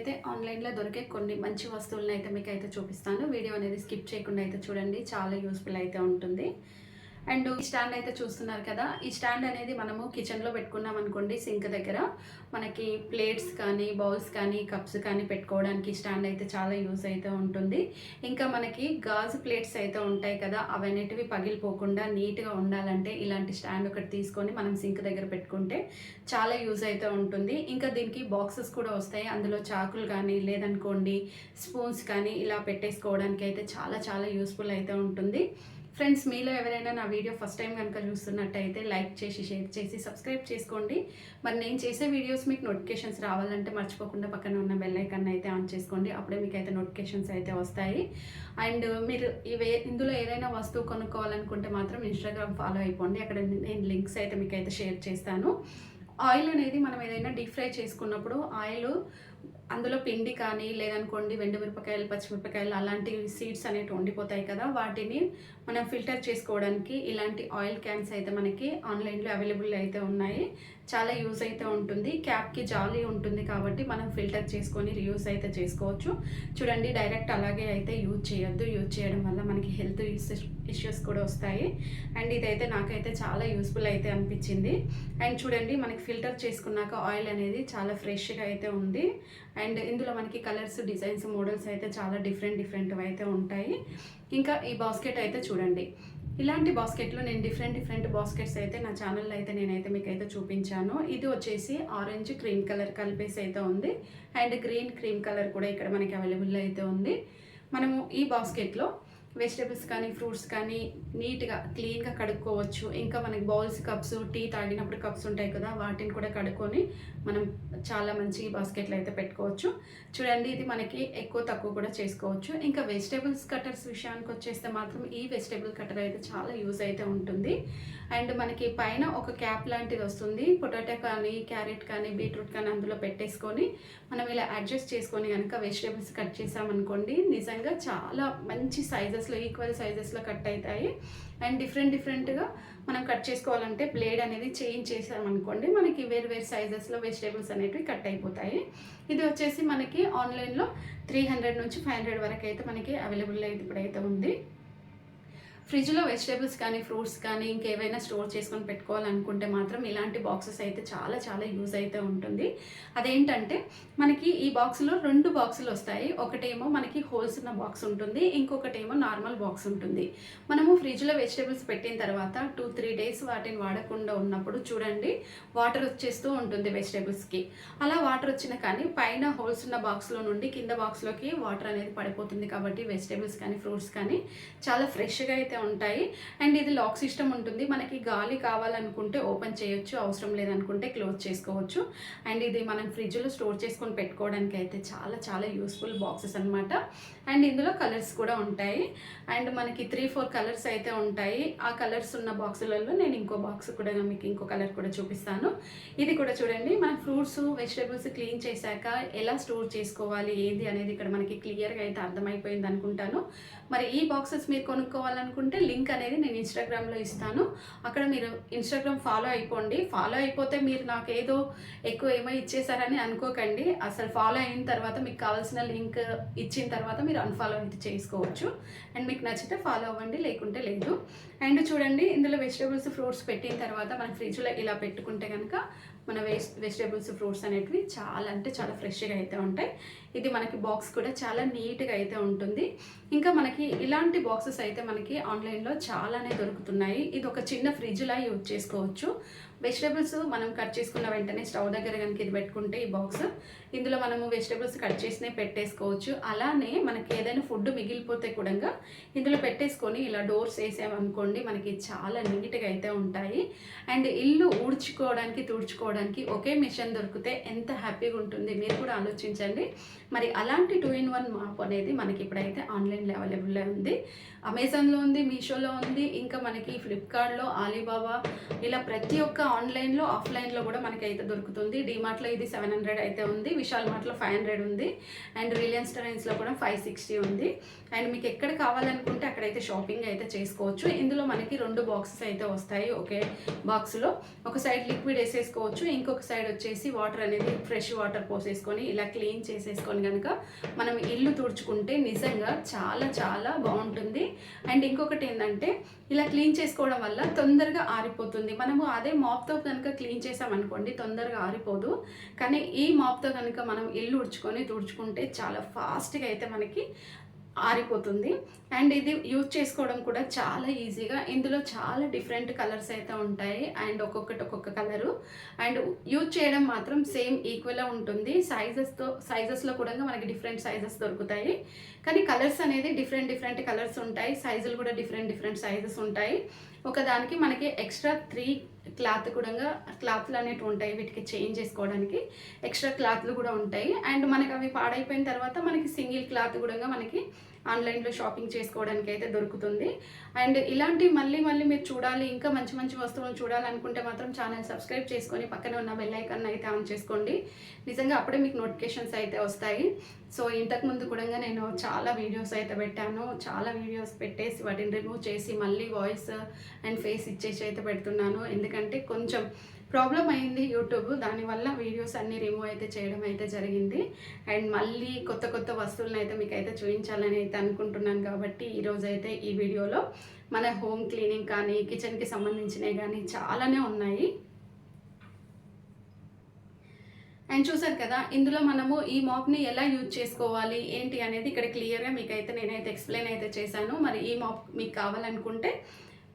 అయితే ఆన్లైన్లో దొరికే కొన్ని మంచి వస్తువులను అయితే మీకు అయితే చూపిస్తాను. వీడియో అనేది స్కిప్ చేయకుండా అయితే చూడండి. చాలా యూస్ఫుల్ అయితే ఉంటుంది. అండ్ ఈ స్టాండ్ అయితే చూస్తున్నారు కదా ఈ స్టాండ్ అనేది మనము కిచెన్లో పెట్టుకున్నాం అనుకోండి సింక్ దగ్గర. మనకి ప్లేట్స్ కానీ బౌల్స్ కానీ కప్స్ కానీ పెట్టుకోవడానికి స్టాండ్ అయితే చాలా యూస్ అయితే ఉంటుంది. ఇంకా మనకి గాజు ప్లేట్స్ అయితే ఉంటాయి కదా అవన్నిటివి పగిలిపోకుండా నీట్గా ఉండాలంటే ఇలాంటి స్టాండ్ ఒకటి తీసుకొని మనం సింక్ దగ్గర పెట్టుకుంటే చాలా యూజ్ అయితే ఉంటుంది. ఇంకా దీనికి బాక్సెస్ కూడా వస్తాయి. అందులో చాకులు కానీ లేదనుకోండి స్పూన్స్ కానీ ఇలా పెట్టేసుకోవడానికి అయితే చాలా చాలా యూస్ఫుల్ అయితే ఉంటుంది. ఫ్రెండ్స్ మీలో ఎవరైనా నా వీడియో ఫస్ట్ టైం కనుక చూస్తున్నట్టయితే లైక్ చేసి షేర్ చేసి సబ్స్క్రైబ్ చేసుకోండి. మరి నేను చేసే వీడియోస్ మీకు నోటిఫికేషన్స్ రావాలంటే మర్చిపోకుండా పక్కన ఉన్న బెల్ ఐకన్ అయితే ఆన్ చేసుకోండి. అప్పుడే మీకు అయితే నోటిఫికేషన్స్ అయితే వస్తాయి. అండ్ మీరు ఇవే ఇందులో ఏదైనా వస్తువు కొనుక్కోవాలనుకుంటే మాత్రం ఇన్స్టాగ్రామ్ ఫాలో అయిపోండి. అక్కడ నేను లింక్స్ అయితే మీకు అయితే షేర్ చేస్తాను. ఆయిల్ అనేది మనం ఏదైనా డీప్ ఫ్రై చేసుకున్నప్పుడు ఆయిల్ అందులో పిండి కానీ లేదనుకోండి వెండి మిరపకాయలు పచ్చిమిరపకాయలు అలాంటి సీడ్స్ అనేవి ఉండిపోతాయి కదా వాటిని మనం ఫిల్టర్ చేసుకోవడానికి ఇలాంటి ఆయిల్ క్యాన్స్ అయితే మనకి ఆన్లైన్లో అవైలబుల్ అయితే ఉన్నాయి. చాలా యూజ్ అయితే ఉంటుంది. క్యాప్కి జాలీ ఉంటుంది కాబట్టి మనం ఫిల్టర్ చేసుకొని రియూస్ అయితే చేసుకోవచ్చు. చూడండి డైరెక్ట్ అలాగే అయితే యూజ్ చేయొద్దు. యూజ్ చేయడం వల్ల మనకి హెల్త్ ఇష్యూస్ కూడా వస్తాయి. అండ్ ఇదైతే నాకైతే చాలా యూస్ఫుల్ అయితే అనిపించింది. అండ్ చూడండి మనకి ఫిల్టర్ చేసుకున్నాక ఆయిల్ అనేది చాలా ఫ్రెష్గా అయితే ఉంది. అండ్ ఇందులో మనకి కలర్స్ డిజైన్స్ మోడల్స్ అయితే చాలా డిఫరెంట్ డిఫరెంట్ అయితే ఉంటాయి. ఇంకా ఈ బాస్కెట్ అయితే చూడండి. ఇలాంటి బాస్కెట్లో నేను డిఫరెంట్ డిఫరెంట్ బాస్కెట్స్ అయితే నా ఛానల్లో అయితే నేనైతే మీకు అయితే చూపించాను. ఇది వచ్చేసి ఆరెంజ్ క్రీమ్ కలర్ కలిపేసి అయితే ఉంది. అండ్ గ్రీన్ క్రీమ్ కలర్ కూడా ఇక్కడ మనకి అవైలబుల్ అయితే ఉంది. మనము ఈ బాస్కెట్లో వెజిటేబుల్స్ కానీ ఫ్రూట్స్ కానీ నీట్గా క్లీన్గా కడుక్కోవచ్చు. ఇంకా మనకి బౌల్స్ కప్స్ టీ తాగినప్పుడు కప్స్ ఉంటాయి కదా వాటిని కూడా కడుక్కొని మనం చాలా మంచి బాస్కెట్లు అయితే పెట్టుకోవచ్చు. చూడండి ఇది మనకి ఎక్కువ తక్కువ కూడా చేసుకోవచ్చు. ఇంకా వెజిటేబుల్స్ కట్టర్స్ విషయానికి వచ్చేస్తే మాత్రం ఈ వెజిటేబుల్ కట్టర్ అయితే చాలా యూజ్ అయితే ఉంటుంది. అండ్ మనకి పైన ఒక క్యాప్ లాంటిది వస్తుంది. పొటాటో కానీ క్యారెట్ కానీ బీట్రూట్ కానీ అందులో పెట్టేసుకొని మనం ఇలా అడ్జస్ట్ చేసుకొని కనుక వెజిటేబుల్స్ కట్ చేసామనుకోండి నిజంగా చాలా మంచి సైజెస్లో ఈక్వల్ సైజెస్లో కట్ అవుతాయి. అండ్ డిఫరెంట్ డిఫరెంట్గా మనం కట్ చేసుకోవాలంటే బ్లేడ్ అనేది చేంజ్ చేసామనుకోండి మనకి వేరు వేరు సైజెస్లో వెజిటేబుల్స్ అనేటివి కట్ అయిపోతాయి. ఇది వచ్చేసి మనకి ఆన్లైన్లో త్రీ హండ్రెడ్ నుంచి ఫైవ్ హండ్రెడ్ వరకు అయితే మనకి అవైలబుల్ అయితే ఇప్పుడైతే ఉంది. ఫ్రిడ్జ్లో వెజిటేబుల్స్ కానీ ఫ్రూట్స్ కానీ ఇంకేవైనా స్టోర్ చేసుకొని పెట్టుకోవాలనుకుంటే మాత్రం ఇలాంటి బాక్సెస్ అయితే చాలా చాలా యూజ్ అయితే ఉంటుంది. అదేంటంటే మనకి ఈ బాక్స్లో రెండు బాక్సులు వస్తాయి. ఒకటేమో మనకి హోల్స్ ఉన్న బాక్స్ ఉంటుంది. ఇంకొకటేమో నార్మల్ బాక్స్ ఉంటుంది. మనము ఫ్రిడ్జ్లో వెజిటేబుల్స్ పెట్టిన తర్వాత టూ త్రీ డేస్ వాటిని వాడకుండా ఉన్నప్పుడు చూడండి వాటర్ వచ్చేస్తూ ఉంటుంది వెజిటేబుల్స్కి. అలా వాటర్ వచ్చిన కానీ పైన హోల్స్ ఉన్న బాక్స్లో నుండి కింద బాక్స్లోకి వాటర్ అనేది పడిపోతుంది కాబట్టి వెజిటేబుల్స్ కానీ ఫ్రూట్స్ కానీ చాలా ఫ్రెష్గా అయితే ఉంటాయి. అండ్ ఇది లాక్ సిస్టమ్ ఉంటుంది. మనకి గాలి కావాలనుకుంటే ఓపెన్ చేయొచ్చు. అవసరం లేదనుకుంటే క్లోజ్ చేసుకోవచ్చు. అండ్ ఇది మనం ఫ్రిడ్జ్లో స్టోర్ చేసుకొని పెట్టుకోవడానికి అయితే చాలా చాలా యూస్ఫుల్ బాక్సెస్ అనమాట అండ్ ఇందులో కలర్స్ కూడా ఉంటాయి. అండ్ మనకి త్రీ ఫోర్ కలర్స్ అయితే ఉంటాయి. ఆ కలర్స్ ఉన్న బాక్సులలో నేను ఇంకో బాక్స్ కూడా మీకు ఇంకో కలర్ కూడా చూపిస్తాను. ఇది కూడా చూడండి. మన ఫ్రూట్స్ వెజిటేబుల్స్ క్లీన్ చేశాక ఎలా స్టోర్ చేసుకోవాలి ఏంది అనేది ఇక్కడ మనకి క్లియర్గా అయితే అర్థమైపోయింది అనుకుంటాను. మరి ఈ బాక్సెస్ మీరు కొనుక్కోవాలనుకుంటే లింక్ అనేది నేను ఇన్స్టాగ్రామ్లో ఇస్తాను. అక్కడ మీరు ఇన్స్టాగ్రామ్ ఫాలో అయిపోండి. ఫాలో అయిపోతే మీరు నాకు ఏదో ఎక్కువ ఏమో ఇచ్చేసారని అనుకోకండి. అసలు ఫాలో అయిన తర్వాత మీకు కావాల్సిన లింక్ ఇచ్చిన తర్వాత మీరు అన్ఫాలో అయితే చేసుకోవచ్చు. అండ్ మీకు నచ్చితే ఫాలో అవ్వండి లేకుంటే లేదు. అండ్ చూడండి ఇందులో వెజిటేబుల్స్ ఫ్రూట్స్ పెట్టిన తర్వాత మన ఫ్రిడ్జ్లో ఇలా పెట్టుకుంటే కనుక మన వేస్ట్ వెజిటేబుల్స్ ఫ్రూట్స్ అనేటివి చాలా అంటే చాలా ఫ్రెష్గా అయితే ఉంటాయి. ఇది మనకి బాక్స్ కూడా చాలా నీట్గా అయితే ఉంటుంది. ఇంకా మనకి ఇలాంటి బాక్సెస్ అయితే మనకి ఆన్లైన్లో చాలానే దొరుకుతున్నాయి. ఇది ఒక చిన్న ఫ్రిడ్జ్లా యూజ్ చేసుకోవచ్చు. వెజిటేబుల్స్ మనం కట్ చేసుకున్న వెంటనే స్టవ్ దగ్గర కనుక ఇది పెట్టుకుంటే ఈ బాక్స్ ఇందులో మనము వెజిటేబుల్స్ కట్ చేసినవి పెట్టేసుకోవచ్చు. అలానే మనకి ఏదైనా ఫుడ్ మిగిలిపోతే కూడా ఇందులో పెట్టేసుకొని ఇలా డోర్స్ వేసామనుకోండి మనకి చాలా నీట్గా అయితే ఉంటాయి. అండ్ ఇల్లు ఊడ్చుకోవడానికి తుడుచుకోవడానికి ఒకే మిషన్ దొరికితే ఎంత హ్యాపీగా ఉంటుంది మీరు కూడా ఆలోచించండి. మరి అలాంటి టూ ఇన్ వన్ మాప్ అనేది మనకి ఇప్పుడైతే ఆన్లైన్లో అవైలబుల్లో ఉంది. అమెజాన్లో ఉంది మీషోలో ఉంది ఇంకా మనకి ఫ్లిప్కార్ట్లో ఆలీబాబా ఇలా ప్రతి ఒక్క ఆన్లైన్లో ఆఫ్లైన్లో కూడా మనకి అయితే దొరుకుతుంది డిమార్ట్లో ఇది సెవెన్ హండ్రెడ్ అయితే ఉంది. విశాల్ మార్ట్లో ఫైవ్ హండ్రెడ్ ఉంది. అండ్ రిలయన్స్ ట్రెండ్స్లో కూడా ఫైవ్ సిక్స్టీ ఉంది. అండ్ మీకు ఎక్కడ కావాలనుకుంటే అక్కడైతే షాపింగ్ అయితే చేసుకోవచ్చు. ఇందులో మనకి రెండు బాక్సెస్ అయితే వస్తాయి ఒకే బాక్స్లో. ఒక సైడ్ లిక్విడ్ వేసేసుకోవచ్చు. ఇంకొక సైడ్ వచ్చేసి వాటర్ అనేది ఫ్రెష్ వాటర్ పోసేసుకొని ఇలా క్లీన్ చేసేసుకొని కనుక మనం ఇల్లు తుడుచుకుంటే నిజంగా చాలా చాలా బాగుంటుంది. అండ్ ఇంకొకటి ఏంటంటే ఇలా క్లీన్ చేసుకోవడం వల్ల తొందరగా ఆరిపోతుంది. మనము అదే మాప్తో కనుక క్లీన్ చేసామనుకోండి తొందరగా ఆరిపోదు. కానీ ఈ మాప్తో కనుక మనం ఇల్లు ఉడుచుకొని తుడుచుకుంటే చాలా ఫాస్ట్గా అయితే మనకి ఆరిపోతుంది. అండ్ ఇది యూజ్ చేసుకోవడం కూడా చాలా ఈజీగా. ఇందులో చాలా డిఫరెంట్ కలర్స్ అయితే ఉంటాయి. అండ్ ఒక్కొక్కటి ఒక్కొక్క కలరు. అండ్ యూజ్ చేయడం మాత్రం సేమ్ ఈక్వల్గా ఉంటుంది. సైజెస్తో సైజెస్లో కూడా మనకి డిఫరెంట్ సైజెస్ దొరుకుతాయి. కానీ కలర్స్ అనేది డిఫరెంట్ డిఫరెంట్ కలర్స్ ఉంటాయి. సైజులు కూడా డిఫరెంట్ డిఫరెంట్ సైజెస్ ఉంటాయి. ఒకదానికి మనకి ఎక్స్ట్రా త్రీ క్లాత్ కూడా క్లాత్లు అనేవి ఉంటాయి. వీటికి చేంజ్ చేసుకోవడానికి ఎక్స్ట్రా క్లాత్లు కూడా ఉంటాయి. అండ్ మనకి అవి పాడైపోయిన తర్వాత మనకి సింగిల్ క్లాత్ కూడా మనకి ఆన్లైన్లో షాపింగ్ చేసుకోవడానికి అయితే దొరుకుతుంది. అండ్ ఇలాంటి మళ్ళీ మళ్ళీ మీరు చూడాలి ఇంకా మంచి మంచి వస్తువులు చూడాలనుకుంటే మాత్రం ఛానల్ సబ్స్క్రైబ్ చేసుకొని పక్కన ఉన్న బెల్ ఐకాన్ అయితే ఆన్ చేసుకోండి. నిజంగా అప్పుడే మీకు నోటిఫికేషన్స్ అయితే వస్తాయి. సో ఇంతకు ముందు కూడా నేను చాలా వీడియోస్ అయితే పెట్టాను. చాలా వీడియోస్ పెట్టేసి వాటిని రిమూవ్ చేసి మళ్ళీ వాయిస్ అండ్ ఫేస్ ఇచ్చేసి అయితే పెడుతున్నాను. ఎందుకంటే కొంచెం ప్రాబ్లం అయింది యూట్యూబ్. దానివల్ల వీడియోస్ అన్నీ రిమూవ్ అయితే చేయడం అయితే జరిగింది. అండ్ మళ్ళీ కొత్త కొత్త వస్తువులను అయితే మీకు అయితే చూపించాలని అయితే అనుకుంటున్నాను కాబట్టి ఈరోజు అయితే ఈ వీడియోలో మన హోమ్ క్లీనింగ్ కానీ కిచెన్కి సంబంధించినవి కానీ చాలానే ఉన్నాయి. అండ్ చూసారు కదా ఇందులో మనము ఈ మాప్ని ఎలా యూజ్ చేసుకోవాలి ఏంటి అనేది ఇక్కడ క్లియర్గా మీకు అయితే నేనైతే ఎక్స్ప్లెయిన్ అయితే చేశాను. మరి ఈ మాప్ మీకు కావాలనుకుంటే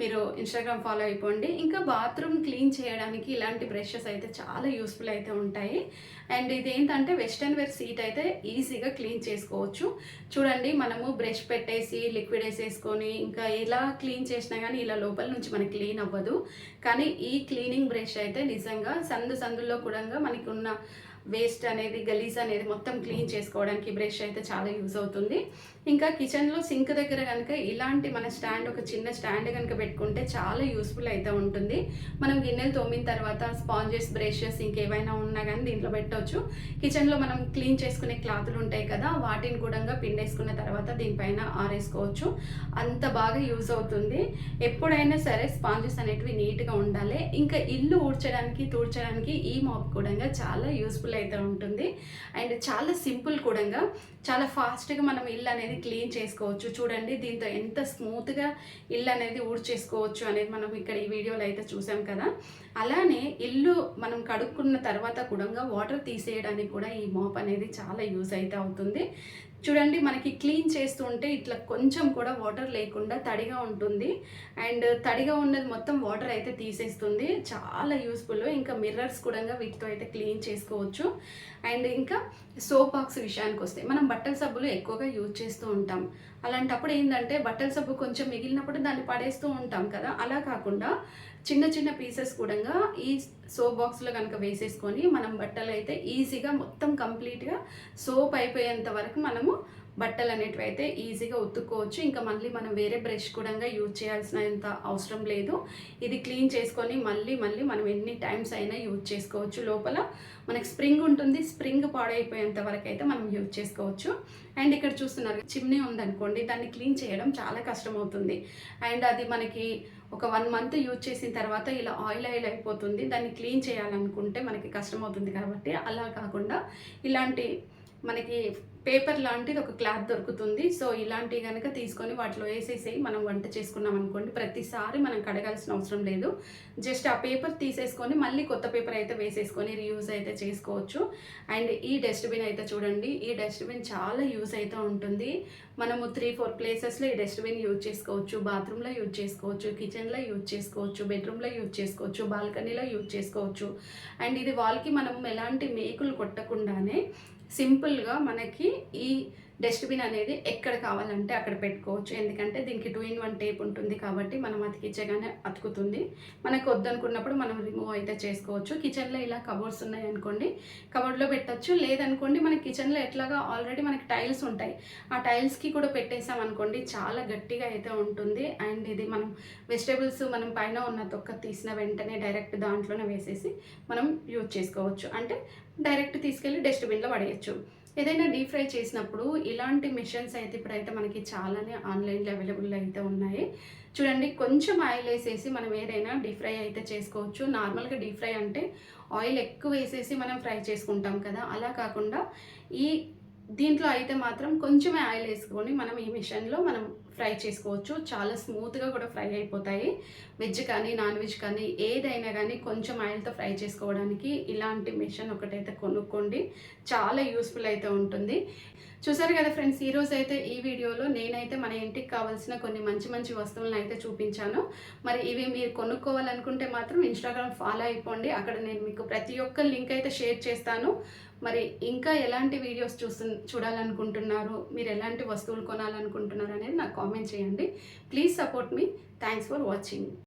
మీరు ఇన్స్టాగ్రామ్ ఫాలో అయిపోండి. ఇంకా బాత్రూమ్ క్లీన్ చేయడానికి ఇలాంటి బ్రషెస్ అయితే చాలా యూస్ఫుల్ అయితే ఉంటాయి. అండ్ ఇది ఏంటంటే వెస్టర్న్ వేర్ సీట్ అయితే ఈజీగా క్లీన్ చేసుకోవచ్చు. చూడండి మనము బ్రష్ పెట్టేసి లిక్విడ్ వేసేసుకొని ఇంకా ఎలా క్లీన్ చేసినా కానీ ఇలా లోపల నుంచి మనకి క్లీన్ అవ్వదు. కానీ ఈ క్లీనింగ్ బ్రష్ అయితే నిజంగా సందు సందుల్లో కూడా మనకి ఉన్న వేస్ట్ అనేది గలీజ్ అనేది మొత్తం క్లీన్ చేసుకోవడానికి బ్రష్ అయితే చాలా యూజ్ అవుతుంది. ఇంకా కిచెన్లో సింక్ దగ్గర కనుక ఇలాంటి మన స్టాండ్ ఒక చిన్న స్టాండ్ కనుక పెట్టుకుంటే చాలా యూస్ఫుల్ అయితే ఉంటుంది. మనం గిన్నెలు తోమిన తర్వాత స్పాంజెస్ బ్రషెస్ ఇంకేమైనా ఉన్నా కానీ దీంట్లో పెట్టవచ్చు కిచెన్లో మనం క్లీన్ చేసుకునే క్లాతులు ఉంటాయి కదా వాటిని కూడా పిండేసుకున్న తర్వాత దీనిపైన ఆరేసుకోవచ్చు. అంత బాగా యూజ్ అవుతుంది. ఎప్పుడైనా సరే స్పాంజెస్ అనేటివి నీట్గా ఉండాలి. ఇంకా ఇల్లు ఊడ్చడానికి తూడ్చడానికి ఈ మాప్ కూడా చాలా యూస్ఫుల్ అయితే ఉంటుంది. అండ్ చాలా సింపుల్ కూడా చాలా ఫాస్ట్గా మనం ఇల్లు అనేది క్లీన్ చేసుకోవచ్చు. చూడండి దీంతో ఎంత స్మూత్గా ఇల్లు అనేది ఊడ్చేసుకోవచ్చు అనేది మనం ఇక్కడ ఈ వీడియోలో అయితే చూసాం కదా. అలానే ఇల్లు మనం కడుక్కున్న తర్వాత కూడా వాటర్ తీసేయడానికి కూడా ఈ మాప్ అనేది చాలా యూజ్ అయితే అవుతుంది. చూడండి మనకి క్లీన్ చేస్తుంటే ఇట్లా కొంచెం కూడా వాటర్ లేకుండా తడిగా ఉంటుంది. అండ్ తడిగా ఉన్నది మొత్తం వాటర్ అయితే తీసేస్తుంది. చాలా యూస్ఫుల్. ఇంకా మిర్రర్స్ కూడా వీటితో అయితే క్లీన్ చేసుకోవచ్చు. అండ్ ఇంకా సోప్ బాక్స్ విషయానికి వస్తే మనం బట్టల సబ్బులు ఎక్కువగా యూజ్ చేస్తూ ఉంటాం. అలాంటప్పుడు ఏంటంటే బట్టల సబ్బు కొంచెం మిగిలినప్పుడు దాన్ని పడేస్తూ ఉంటాం కదా. అలా కాకుండా చిన్న చిన్న పీసెస్ కూడా ఈ సోప్ బాక్స్లో కనుక వేసేసుకొని మనం బట్టలు అయితే ఈజీగా మొత్తం కంప్లీట్గా సోప్ అయిపోయేంత వరకు మనము బట్టలు అనేటివి అయితే ఈజీగా ఉతుక్కోవచ్చు. ఇంకా మళ్ళీ మనం వేరే బ్రష్ కూడా యూజ్ చేయాల్సినంత అవసరం లేదు. ఇది క్లీన్ చేసుకొని మళ్ళీ మళ్ళీ మనం ఎన్ని టైమ్స్ అయినా యూజ్ చేసుకోవచ్చు. లోపల మనకి స్ప్రింగ్ ఉంటుంది. స్ప్రింగ్ పాడైపోయేంత వరకు అయితే మనం యూజ్ చేసుకోవచ్చు. అండ్ ఇక్కడ చూస్తున్నారు చిమ్నీ ఉందనుకోండి దాన్ని క్లీన్ చేయడం చాలా కష్టం అవుతుంది అండ్ అది మనకి ఒక వన్ మంత్ యూజ్ చేసిన తర్వాత ఇలా ఆయిల్ ఆయిల్ అయిపోతుంది. దాన్ని క్లీన్ చేయాలనుకుంటే మనకి కష్టమవుతుంది కాబట్టి అలా కాకుండా ఇలాంటి మనకి పేపర్ లాంటిది ఒక క్లాత్ దొరుకుతుంది. సో ఇలాంటివి కనుక తీసుకొని వాటిలో వేసేసి మనం వంట చేసుకున్నాం అనుకోండి ప్రతిసారి మనం కడగాల్సిన అవసరం లేదు. జస్ట్ ఆ పేపర్ తీసేసుకొని మళ్ళీ కొత్త పేపర్ అయితే వేసేసుకొని రీయూజ్ అయితే చేసుకోవచ్చు. అండ్ ఈ డస్ట్బిన్ అయితే చూడండి. ఈ డస్ట్బిన్ చాలా యూజ్ అయితే ఉంటుంది. మనము త్రీ ఫోర్ ప్లేసెస్లో ఈ డస్ట్బిన్ యూజ్ చేసుకోవచ్చు. బాత్రూంలో యూజ్ చేసుకోవచ్చు. కిచెన్లో యూజ్ చేసుకోవచ్చు. బెడ్రూమ్లో యూజ్ చేసుకోవచ్చు. బాల్కనీలో యూజ్ చేసుకోవచ్చు. అండ్ ఇది వాళ్ళకి మనం ఎలాంటి మేకులు కొట్టకుండానే సింపుల్గా మనకి ఈ డస్ట్బిన్ అనేది ఎక్కడ కావాలంటే అక్కడ పెట్టుకోవచ్చు. ఎందుకంటే దీనికి టూ ఇన్ వన్ టేప్ ఉంటుంది కాబట్టి మనం అతికించగానే అతుకుతుంది. మనకు వద్దనుకున్నప్పుడు మనం రిమూవ్ అయితే చేసుకోవచ్చు. కిచెన్లో ఇలా కబోర్డ్స్ ఉన్నాయి అనుకోండి కబోర్డ్లో పెట్టచ్చు. లేదనుకోండి మన కిచెన్లో ఎట్లాగా ఆల్రెడీ మనకి టైల్స్ ఉంటాయి. ఆ టైల్స్కి కూడా పెట్టేసాం అనుకోండి చాలా గట్టిగా అయితే ఉంటుంది. అండ్ ఇది మనం వెజిటేబుల్స్ మనం పైన ఉన్న తొక్క తీసిన వెంటనే డైరెక్ట్ దాంట్లోనే వేసేసి మనం యూజ్ చేసుకోవచ్చు. అంటే డైరెక్ట్ తీసుకెళ్ళి డస్ట్బిన్లో పడేయచ్చు. ఏదైనా డీప్ ఫ్రై చేసినప్పుడు ఇలాంటి మిషన్స్ అయితే ఇప్పుడైతే మనకి చాలానే ఆన్లైన్లో అవైలబుల్ అయితే ఉన్నాయి. చూడండి కొంచెం ఆయిల్ వేసేసి మనం ఏదైనా డీప్ ఫ్రై అయితే చేసుకోవచ్చు. నార్మల్గా డీప్ ఫ్రై అంటే ఆయిల్ ఎక్కువ వేసేసి మనం ఫ్రై చేసుకుంటాం కదా. అలా కాకుండా ఈ దీంట్లో అయితే మాత్రం కొంచెమే ఆయిల్ వేసుకొని మనం ఈ మిషన్లో మనం ఫ్రై చేసుకోవచ్చు. చాలా స్మూత్గా కూడా ఫ్రై అయిపోతాయి. వెజ్ కానీ నాన్ వెజ్ కానీ ఏదైనా కానీ కొంచెం ఆయిల్తో ఫ్రై చేసుకోవడానికి ఇలాంటి మిషన్ ఒకటైతే కొనుక్కోండి. చాలా యూస్ఫుల్ అయితే ఉంటుంది. చూసారు కదా ఫ్రెండ్స్ ఈరోజు అయితే ఈ వీడియోలో నేనైతే మన ఇంటికి కావాల్సిన కొన్ని మంచి మంచి వస్తువులను అయితే చూపించాను. మరి ఇవి మీరు కొనుక్కోవాలనుకుంటే మాత్రం ఇన్స్టాగ్రామ్ ఫాలో అయిపోండి. అక్కడ నేను మీకు ప్రతి ఒక్క లింక్ అయితే షేర్ చేస్తాను. మరి ఇంకా ఎలాంటి వీడియోస్ చూస్తు చూడాలనుకుంటున్నారు? మీరు ఎలాంటి వస్తువులు కొనాలనుకుంటున్నారు అనేది నాకు కామెంట్ చేయండి. ప్లీజ్ సపోర్ట్ మీ థ్యాంక్స్ ఫర్ వాచింగ్